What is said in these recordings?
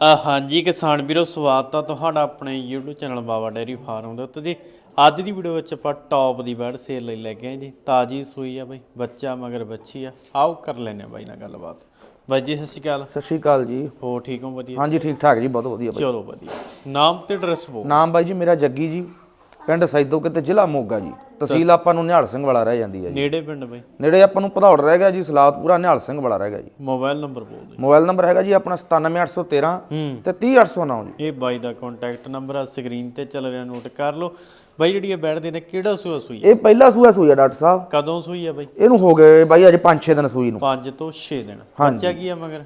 ਹਾਂਜੀ ਕਿਸਾਨ ਵੀਰੋ ਸਵਾਗਤ ਆ ਤੁਹਾਡਾ ਆਪਣੇ YouTube channel Baba Dairy Farm ਦੇ ਉੱਤੇ ਜੀ। ਅੱਜ ਦੀ ਵੀਡੀਓ ਵਿੱਚ ਆਪਾਂ ਟੌਪ ਦੀ ਬੈਡ ਸੇਲ ਲਈ ਲੈ ਕੇ ਆਏ ਜੀ। ਤਾਜੀ ਸੂਈ ਆ ਬਈ ਬੱਚਾ ਮਗਰ ਬੱਚੀ ਆ। ਆਓ ਕਰ ਲੈਨੇ ਬਾਈ ਨਾਲ ਗੱਲਬਾਤ। ਬਾਈ ਜੀ ਸਤਿ ਸ਼੍ਰੀ ਅਕਾਲ। ਸਤਿ ਸ਼੍ਰੀ ਅਕਾਲ ਜੀ। ਹੋ ਠੀਕ ਹੋ? ਵਧੀਆ। ਹਾਂਜੀ ਠੀਕ ਠਾਕ ਜੀ ਬਹੁਤ ਵਧੀਆ ਬਾਈ। ਚਲੋ ਵਧੀਆ। ਨਾਮ ਤੇ ਐਡਰੈਸ ਬੋ ਨਾਮ ਬਾਈ ਜੀ ਮੇਰਾ ਜੱਗੀ ਜੀ। ਪਿੰਡ ਸੈਦੋ ਕਿਤੇ ਜ਼ਿਲ੍ਹਾ ਮੋਗਾ ਜੀ। ਤਹਿਸੀਲ ਆਪਾਂ ਨੂੰ ਨਿਹਾਲ ਸਿੰਘ ਵਾਲਾ ਰਹਿ ਜਾਂਦੀ ਹੈ ਜੀ। ਨੇੜੇ ਪਿੰਡ ਬਈ। ਨੇੜੇ ਆਪਾਂ ਨੂੰ ਭਦੌੜ ਰਹਿ ਗਿਆ ਜੀ ਸਲਾਦਪੁਰਾ ਨਿਹਾਲ ਸਿੰਘ ਵਾਲਾ ਰਹਿ ਗਿਆ ਜੀ। ਮੋਬਾਈਲ ਨੰਬਰ ਬੋਲ ਦਿਓ ਮੋਬਾਈਲ ਨੰਬਰ ਹੈਗਾ ਜੀ ਆਪਣਾ 97813 ਤੇ 30809 ਜੀ। ਇਹ ਬਾਈ ਦਾ ਕੰਟੈਕਟ ਨੰਬਰ ਆ ਸਕਰੀਨ ਤੇ ਚੱਲ ਰਿਹਾ ਨੋਟ ਕਰ ਲਓ। ਬਾਈ ਜਿਹੜੀ ਇਹ ਬੈਡ ਦੇ ਨੇ ਕਿਹੜਾ ਸੂਆ ਸੂਈ? ਇਹ ਪਹਿਲਾ ਸੂਆ ਸੂਈ ਆ ਡਾਕਟਰ ਸਾਹਿਬ। ਕਦੋਂ ਸੂਈ ਆ ਬਾਈ? ਇਹਨੂੰ ਹੋ ਗਏ ਬਾਈ ਅੱਜ 5-6 ਦਿਨ ਸੂਈ ਨੂੰ। 5 ਤੋਂ 6 ਦਿਨ। ਬੱਚਾ ਕੀ ਆ ਮਗਰ?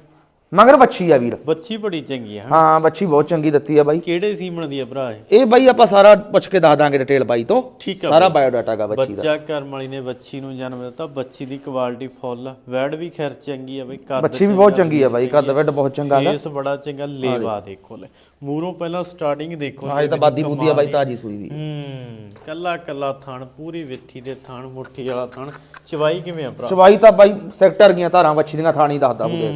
ਮਗਰ ਬੱਚੀ ਆ ਵੀਰ। ਬੱਚੀ ਬੜੀ ਚੰਗੀ ਆ? ਹਾਂ ਬੱਚੀ ਬਹੁਤ ਚੰਗੀ ਦਿੱਤੀ ਆ ਬਾਈ। ਕਿਹੜੇ ਸੀਮਣ ਦੀ ਆ ਭਰਾ ਇਹ? ਇਹ ਬਾਈ ਆਪਾਂ ਸਾਰਾ ਪੁੱਛ ਕੇ ਦੱਸ ਦਾਂਗੇ ਡਿਟੇਲ ਬਾਈ ਤੋਂ। ਠੀਕ ਆ ਸਾਰਾ ਬਾਇਓਡਾਟਾ ਗਾ ਬੱਚੀ ਦਾ। ਬੱਚਾ ਕਰਮ ਵਾਲੀ ਨੇ ਬੱਚੀ ਨੂੰ ਜਨਮ ਦਿੱਤਾ ਬੱਚੀ ਦੀ ਕੁਆਲਿਟੀ ਫੁੱਲ ਆ। ਵੈੜ ਵੀ ਖੈਰ ਚੰਗੀ ਆ ਬਈ ਕੱਦ ਬੱਚੀ ਵੀ ਬਹੁਤ ਚੰਗੀ ਆ ਬਾਈ ਕੱਦ ਵੱਡ ਬਹੁਤ ਚੰਗਾ ਫੇਸ ਬੜਾ ਚੰਗਾ ਲੇਵਾ ਦੇਖੋ ਲੈ। ਮੂਰੋਂ ਪਹਿਲਾਂ ਸਟਾਰਟਿੰਗ ਦੇਖੋ ਹਾਂ ਇਹ ਤਾਂ ਬਾਦੀ ਬੂਦੀ ਆ ਬਾਈ ਤਾਜੀ ਸੂਈ ਵੀ। ਹੂੰ ਕੱਲਾ ਕੱਲਾ ਥਣ ਪੂਰੀ ਵਿੱਥੀ ਦੇ ਥਣ ਮੁੱਠੀ ਵਾਲਾ ਥਣ। ਚਵਾਈ ਕਿਵੇਂ ਆ ਭਰਾ? ਚਵਾਈ ਤਾਂ ਬਾਈ ਸੈਕਟਰ ਗੀਆਂ ਧਾਰਾਂ ਵੱਛੀ ਦੀਆਂ ਥਾਣੀ ਦੱਸਦਾ ਬੁਗੇ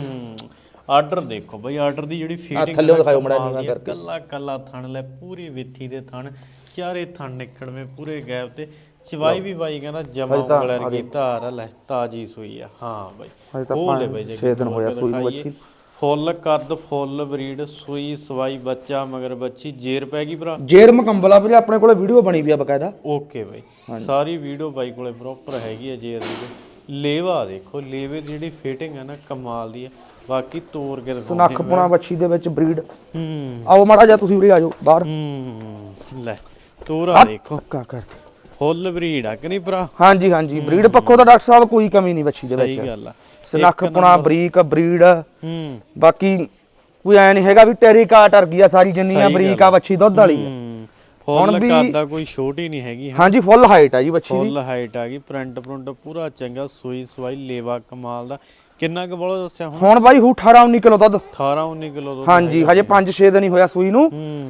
ਆਰਡਰ ਦੇਖੋ ਬਈ ਆਰਡਰ ਦੀ ਜਿਹੜੀ ਫੀਡਿੰਗ ਥੱਲਿਓਂ ਦਿਖਾਇਓ ਮਾੜਾ ਨੀਵਾਂ ਕਰਕੇ। ਕੱਲਾ ਕੱਲਾ ਥਣ ਲੈ ਪੂਰੀ ਵਿੱਥੀ ਦੇ ਥਣ ਚਾਰੇ ਥਣ ਨਿਕਲਵੇਂ ਪੂਰੇ ਗੈਪ ਤੇ ਚਵਾਈ ਵੀ ਬਾਈ ਕਹਿੰਦਾ ਜਮਾ ਉਂਗਲ ਵਰਗੀ ਧਾਰ ਆ ਲੈ ਤਾਜੀ ਸੂਈ ਆ ਹਾਂ ਬਾਈ ਉਹ ਲੈ ਬਾਈ ਜੇ ਛੇ ਦਿਨ ਹੋਇਆ ਸੂਈ ਨੂੰ। ਬੱਚੀ। ਫੁੱਲ ਕੱਦ ਫੁੱਲ ਬਰੀਡ ਸੂਈ ਸਵਾਈ ਬੱਚਾ ਮਗਰ ਬੱਚੀ ਜੇਰ ਪੈ ਗਈ ਭਰਾ ਜੇਰ ਮਕੰਬਲਾ ਵੀਰੇ ਆਪਣੇ ਕੋਲੇ ਵੀਡੀਓ ਬਣੀ ਵੀ ਆ ਬਕਾਇਦਾ ਓਕੇ ਬਾਈ ਸਾਰੀ ਵੀਡੀਓ ਬਾਈ ਕੋਲੇ ਪ੍ਰੋਪਰ ਹੈਗੀ ਹੈ ਜੇਰ ਦੀ। ਲੇਵਾ ਦੇਖੋ ਲੇਵੇ ਦੀ ਜਿਹੜੀ ਫਿਟਿੰਗ ਹੈ ਨਾ ਕਮਾਲ ਦੀ ਹੈ। ਬਾਕੀ ਤੋੜ ਕੇ ਦਿਖਾਉਂਦੇ ਨੱਖ ਪੁਣਾ ਵੱਛੀ ਦੇ ਵਿੱਚ ਬਰੀਡ ਹੂੰ। ਆਓ ਮਾੜਾ ਜਿਹਾ ਤੁਸੀਂ ਉਰੇ ਆ ਜਾਓ ਬਾਹਰ। ਹੂੰ ਲੈ ਤੋਰਾ ਦੇਖੋ। ਕਾ ਕਰ। ਫੁੱਲ ਬਰੀਡ ਆ ਕਿ ਨਹੀਂ ਭਰਾ? ਹਾਂਜੀ ਹਾਂਜੀ ਬਰੀਡ ਪੱਖੋਂ ਤਾਂ ਡਾਕਟਰ ਸਾਹਿਬ ਕੋਈ ਕਮੀ ਨਹੀਂ ਵੱਛੀ ਦੇ ਸਹੀ ਵਿੱਚ। ਗੱਲ ਆ। ਸਨੱਖ ਪੁਣਾ ਬਰੀਕ ਬਰੀਡ ਹੂੰ। ਬਾਕੀ ਕੋਈ ਐ ਨਹੀਂ ਹੈਗਾ ਵੀ ਟੈਰੀ ਕਾਟ ਅਰਗੀ ਆ ਸਾਰੀ ਜਿੰਨੀਆਂ ਬਰੀਕ ਆ। ਵੱਛੀ ਦੁੱਧ ਵਾਲੀ ਆ। ਹੂੰ ਫੁੱਲ ਕਰਦਾ ਕੋਈ ਛੋਟੀ ਨਹੀਂ ਹੈਗੀ ਹਾਂਜੀ ਫੁੱਲ ਹਾਈਟ ਆ ਜੀ ਦੀ। ਫੁੱਲ ਹਾਈਟ ਆ ਗਈ ਪ੍ਰਿੰਟ ਪ੍ਰਿੰਟ ਪੂਰਾ ਚੰਗਾ ਸੂਈ ਸਵਾਈ ਲੇਵਾ ਕਮਾਲ ਦਾ। ਕਿੰਨਾ ਕੁ ਬੋਲੋ ਦੱਸਿਆ ਹੁਣ? ਹੁਣ ਬਾਈ ਹੂ 18 19 ਕਿਲੋ ਦੁੱਧ। 18 19 ਕਿਲੋ ਦੁੱਧ ਹਾਂਜੀ ਹਜੇ 5-6 ਦਿਨ ਹੀ ਹੋਇਆ ਸੂਈ ਨੂੰ।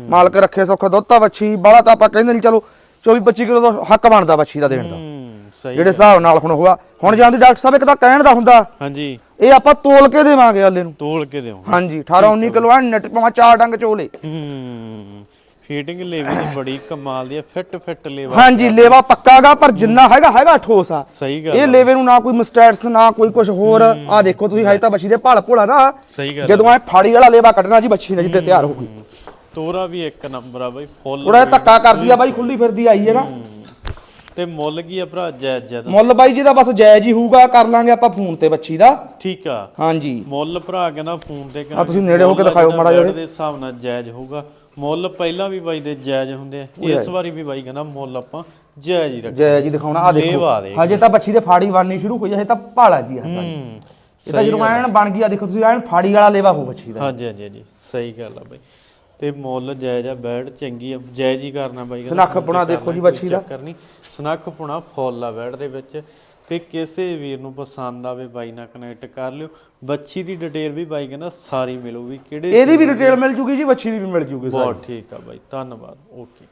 ਮਾਲਕ ਰੱਖੇ ਸੁੱਖ ਦੁੱਧ ਤਾਂ ਵੱਛੀ ਬਾਲਾ ਤਾਂ ਆਪਾਂ ਕਹਿੰਦੇ ਨਹੀਂ ਚਲੋ 24-25 ਕਿਲੋ ਦਾ ਹੱਕ ਬਣਦਾ ਵੱਛੀ ਦਾ ਦੇਣ ਦਾ। ਹੂੰ ਸਹੀ ਜਿਹੜੇ ਹਿਸਾਬ ਨਾਲ ਹੁਣ ਹੋਇਆ ਹੁਣ ਜਾਂਦੀ ਡਾਕਟਰ ਸਾਹਿਬ ਇੱਕ ਤਾਂ ਕਹਿਣ ਦਾ ਹੁੰਦਾ ਹਾਂਜੀ। ਇਹ ਆਪਾਂ ਤੋਲ ਕੇ ਦੇਵਾਂਗੇ ਅੱਲੇ ਨੂੰ। ਤੋਲ ਕੇ ਦਿਓ ਹਾਂਜੀ 18-19 ਕਿਲੋ ਆ ਨੈਟ ਪਵਾ ਚਾਰ ਡੰਗ ਚੋਲੇ। ਹੂੰ। ਫੀਟਿੰਗ ਲੇਵੇ ਦੀ ਬੜੀ ਕਮਾਲ ਦੀ ਹੈ ਫਿੱਟ ਫਿੱਟ ਲੇਵਾ ਹਾਂਜੀ ਲੇਵਾ ਪੱਕਾਗਾ ਪਰ ਜਿੰਨਾ ਹੈਗਾ ਹੈਗਾ ਠੋਸ ਆ। ਸਹੀ ਗੱਲ ਇਹ ਲੇਵੇ ਨੂੰ ਨਾ ਕੋਈ ਮਿਸਟੈਟਸ ਨਾ ਕੋਈ ਕੁਝ ਹੋਰ। ਆ ਦੇਖੋ ਤੁਸੀਂ ਹਜੇ ਤਾਂ ਬੱਛੀ ਦੇ ਭਲ ਭੋਲਾ ਨਾ। ਸਹੀ ਗੱਲ ਜਦੋਂ ਐ ਫਾੜੀ ਵਾਲਾ ਲੇਵਾ ਕੱਢਣਾ ਜੀ ਬੱਛੀ ਨੇ ਜਿੱਦੇ ਤਿਆਰ ਹੋ ਗਈ। ਤੋਰਾ ਵੀ ਇੱਕ ਨੰਬਰ ਆ ਬਈ ਫੁੱਲ ਥੋੜਾ ਧੱਕਾ ਕਰਦੀ ਆ ਬਾਈ ਖੁੱਲੀ ਫਿਰਦੀ ਆਈ ਹੈ ਨਾ। ਤੇ ਮੁੱਲ ਕੀ ਆ ਭਰਾ ਜੈਜ ਜੈਦ ਮੁੱਲ ਬਾਈ ਜੀ ਦਾ ਬਸ ਜਾਇਜ਼ ਹੀ ਹੋਊਗਾ ਕਰ ਲਾਂਗੇ ਆਪਾਂ ਫੋਨ ਤੇ ਬੱਚੀ ਦਾ। ਠੀਕ ਆ। ਹਾਂਜੀ। ਮੁੱਲ ਭਰਾ ਕਹਿੰਦਾ ਫੋਨ ਤੇ ਆ ਤੁਸੀਂ ਨੇੜੇ ਹੋ ਕੇ ਦਿਖਾਓ ਮਾੜਾ ਜਿਹਾ। ਦੇ ਹਿਸਾਬ ਨਾਲ ਜਾਇਜ਼ ਹੋਊਗਾ। ਮੁੱਲ ਪਹਿਲਾਂ ਵੀ ਬਾਈ ਦੇ ਜਾਇਜ਼ ਹੁੰਦੇ ਆ। ਇਸ ਵਾਰੀ ਵੀ ਬਾਈ ਕਹਿੰਦਾ ਮੁੱਲ ਆਪਾਂ ਜਾਇਜ਼ ਹੀ ਰੱਖ ਜਾਇਜ਼ ਹੀ ਦਿਖਾਉਣਾ। ਆ ਦੇਖੋ ਹਜੇ ਤਾਂ ਬੱਚੀ ਦੇ ਫਾੜੀ ਵਾਰਨੀ ਸ਼ੁਰੂ ਹੋਈ ਹਜੇ ਤਾਂ ਭਾਲਾ ਜੀ ਆ ਸਾਰੀ। ਇਹ ਤਾਂ ਜਦੋਂ ਐਨ ਬਣ ਗਿਆ ਦੇਖੋ ਤੁਸੀਂ ਐਨ ਫਾੜੀ ਵਾਲਾ ਲੇਵਾ ਹੋ ਬੱਚੀ ਦਾ। ਹਾਂਜੀ ਹਾਂਜੀ ਹਾਂਜੀ ਸਹੀ ਗੱਲ ਆ ਬਾਈ। ਤੇ ਮੁੱਲ ਜਾਇਜ਼ ਆ ਬੈਡ ਚੰਗੀ ਆ ਜਾਇਜ਼ ਹੀ ਕਰਨਾ ਬਾਈ ਸਨੱਖ ਪੁਣਾ ਦੇਖੋ ਜੀ ਬੱਚੀ ਦਾ। ਚੱਕਰ ਨਹੀਂ। ਸਨੱਖ ਪੁਣਾ ਫੁੱਲ ਆ ਬੈਡ ਦੇ ਵਿੱਚ। ਤੇ ਕਿਸੇ ਵੀਰ ਨੂੰ ਪਸੰਦ ਆਵੇ ਬਾਈ ਨਾਲ ਕਨੈਕਟ ਕਰ ਲਿਓ। ਬੱਚੀ ਦੀ ਡਿਟੇਲ ਵੀ ਬਾਈ ਕਹਿੰਦਾ ਸਾਰੀ ਮਿਲੂਗੀ। ਕਿਹੜੇ ਇਹਦੀ ਵੀ ਡਿਟੇਲ ਮਿਲ ਜੂਗੀ ਜੀ ਬੱਚੀ ਦੀ ਵੀ ਮਿਲ ਜੂਗੀ ਸਾਰੀ। ਬਹੁਤ ਠੀਕ ਆ ਬਾਈ ਧੰਨਵਾਦ। ਓਕੇ